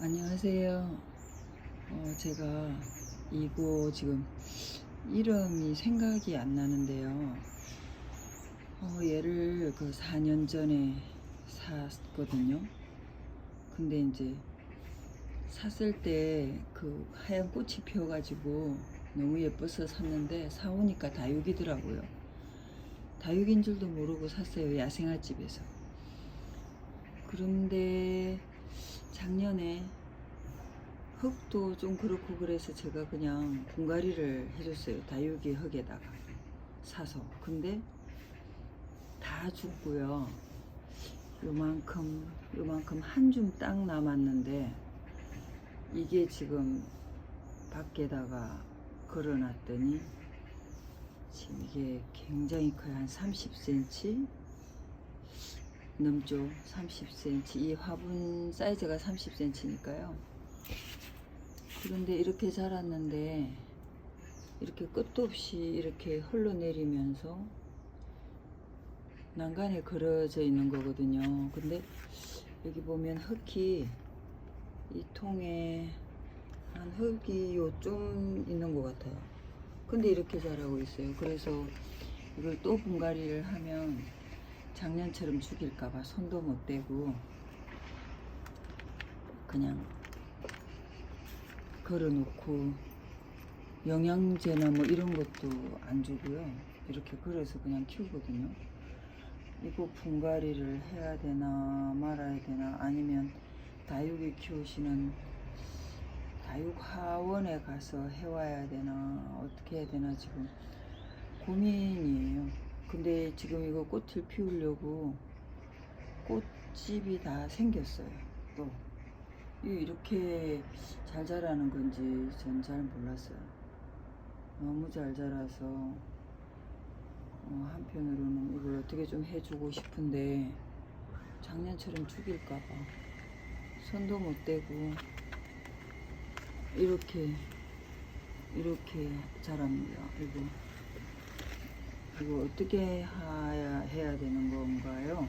안녕하세요. 어, 제가 이거 지금 이름이 생각이 안 나는데요. 어, 얘를 그 4년 전에 샀거든요. 근데 이제 샀을 때 그 하얀 꽃이 피어가지고 너무 예뻐서 샀는데 사오니까 다육이더라고요. 다육인 줄도 모르고 샀어요. 야생화집에서. 그런데 작년에 흙도 좀 그렇고 그래서 제가 그냥 공가리를 해줬어요. 다육이 흙에다가 사서. 근데 다 죽고요. 요만큼, 요만큼 한 줌 딱 남았는데 이게 지금 밖에다가 걸어놨더니 지금 이게 굉장히 커요. 한 30cm 넘죠. 30cm. 이 화분 사이즈가 30cm니까요. 그런데 이렇게 자랐는데 이렇게 끝도 없이 이렇게 흘러내리면서 난간에 걸어져 있는 거거든요. 근데 여기 보면 흙이 이 통에 한 흙이 요 좀 있는 것 같아요. 근데 이렇게 자라고 있어요. 그래서 이걸 또 분갈이를 하면 작년처럼 죽일까봐 손도 못 대고 그냥 걸어놓고 영양제나 뭐 이런 것도 안 주고요. 이렇게 걸어서 그냥 키우거든요. 이거 분갈이를 해야 되나 말아야 되나 아니면 다육이 키우시는 다육하원에 가서 해와야 되나 어떻게 해야 되나 지금 고민이에요. 근데 지금 이거 꽃을 피우려고 꽃집이 다 생겼어요. 또 이- 이렇게 잘 자라는 건지 전 잘 몰랐어요. 너무 잘 자라서 어, 한편으로는 이걸 어떻게 좀 해주고 싶은데 작년처럼 죽일까봐 손도 못 대고 이렇게 이렇게 자랍니다. 이거 이거 어떻게 해야, 해야 되는 건가요?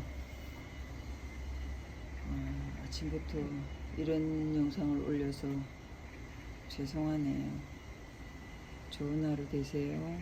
어, 아침부터 이런 영상을 올려서 죄송하네요. 좋은 하루 되세요.